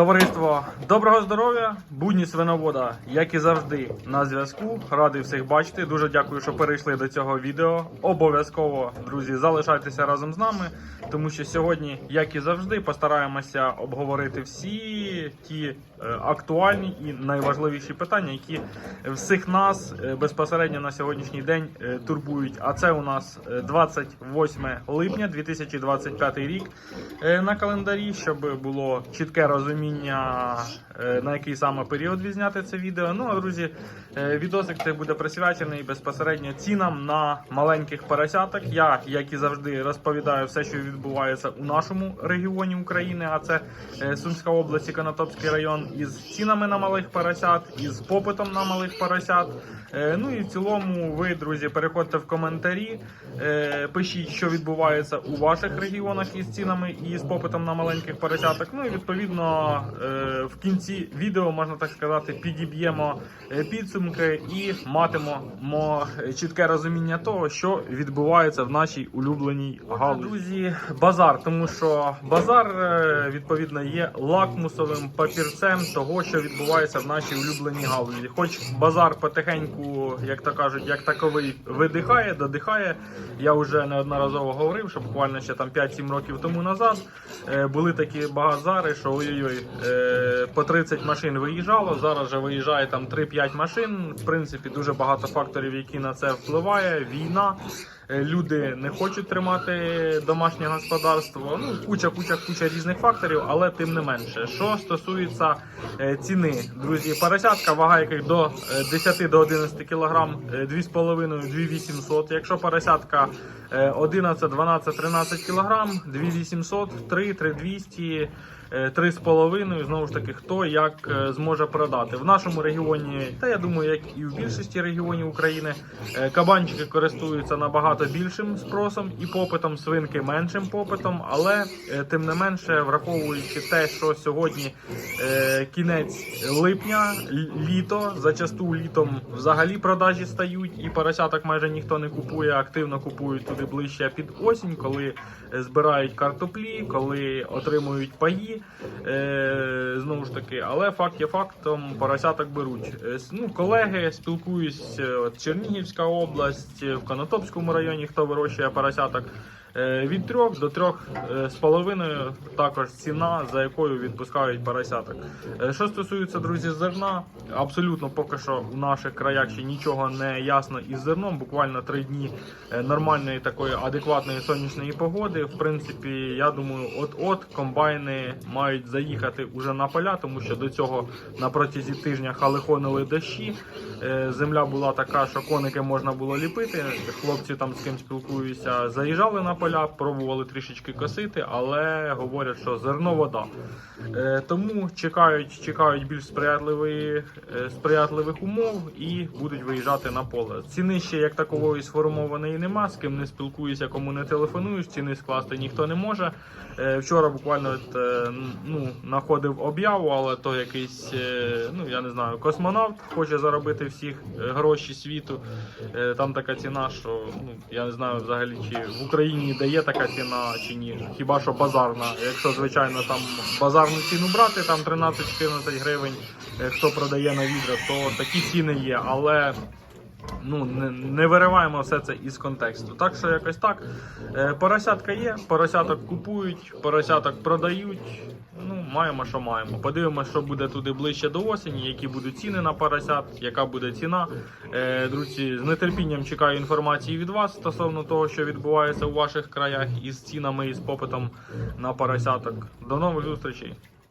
Товариство, доброго здоров'я! Будні свиновода, як і завжди, на зв'язку. Радий всіх бачити. Дуже дякую, що перейшли до цього відео. Обов'язково, друзі, залишайтеся разом з нами, тому що сьогодні, як і завжди, постараємося обговорити всі ті е, актуальні і найважливіші питання, які всіх нас е, безпосередньо на сьогоднішній день е, турбують. А це у нас е, 28 липня 2025 рік на календарі, щоб було чітке розуміння, е, на який саме період відзняти це відео. Ну а друзі, е, відосик цей буде присвячений безпосередньо цінам на маленьких поросяток. Я, як і завжди, розповідаю все, що відбувається у нашому регіоні України, а це е, Сумська область Конотопський район, із цінами на малих поросят, із попитом на малих поросят. Ну і в цілому, ви, друзі, переходьте в коментарі, пишіть, що відбувається у ваших регіонах із цінами і з попитом на маленьких поросяток. Ну і відповідно е, в кінці відео, можна так сказати, підіб'ємо е, підсумки і матимемо чітке розуміння того, що відбувається в нашій улюбленій галузі. Друзі, базар, тому що базар е, відповідно є лакмусовим папірцем того, що відбувається в нашій улюбленій галузі. Хоч базар потихеньку, як то кажуть, як таковий видихає, додихає. Я вже неодноразово говорив, що буквально ще там 5-7 років тому назад е, були такі базари, що ой-ой-ой, е, по 30 машин виїжджало. Зараз же виїжджає там 3-5 машин. В принципі, дуже багато факторів, які на це впливає. Війна. Е, Люди не хочуть тримати домашнє господарство. Ну, куча, куча, куча різних факторів, але тим не менше. Що стосується е, ціни, друзі, поросятка, вага яких до е, 10 до 11 кг, 2,5-2,800. Якщо поросятка е, 11, 12, 13 кг, 2,800, 3, 3,200. Е, 3,5, знову ж таки, хто як е, зможе продати. В нашому регіоні, та я думаю, як і в більшості регіонів України, е, кабанчики користуються набагато більшим спросом і попитом, свинки меншим попитом, але е, тим не менше, враховуючи те, що сьогодні е, кінець липня, літо, зачасту літом взагалі продажі стають, і поросяток майже ніхто не купує, активно купують туди ближче під осінь, коли е, збирають картоплі, коли отримують паї. Е, знову ж таки, але факт є фактом, поросяток беруть. Е, ну, колеги, спілкуюсь, е, от Чернігівська область, в Конотопському районі, хто вирощує поросяток. Е, Від трьох до трьох е, з половиною також ціна, за якою відпускають поросяток. Е, Що стосується друзі зерна, абсолютно поки що у наших краях ще нічого не ясно із зерном. Буквально три дні нормальної такої адекватної сонячної погоди. В принципі, я думаю, от-от комбайни мають заїхати уже на поля, тому що до цього на протязі тижня халихонили дощі. Земля була така, що коники можна було ліпити. Хлопці там з ким спілкуюся, заїжджали на поля, пробували трішечки косити, але говорять, що зерно вода. Е, Тому чекають, чекають більш сприятливої, е, сприятливих умов і будуть виїжджати на поле. Ціни ще як такової сформованої нема. З ким не спілкуюся, кому не телефоную, ціни скласти ніхто не може. Е, Вчора буквально ну, знаходив об'яву, але то якийсь, ну я не знаю, космонавт хоче заробити всіх гроші світу. Там така ціна, що ну я не знаю взагалі, чи в Україні дає така ціна, чи ні. Хіба що базарна. Якщо звичайно там базарну ціну брати, там 13-14 гривень, хто продає на відра, то такі ціни є, але. Ну, не, не вириваємо все це із контексту. Так що якось так. Е, поросятка є, поросяток купують, поросяток продають. Ну, маємо, що маємо. Подивимося, що буде туди ближче до осені, які будуть ціни на поросят, яка буде ціна. Е, друзі, з нетерпінням чекаю інформації від вас стосовно того, що відбувається у ваших краях із цінами і з попитом на поросяток. До нових зустрічей!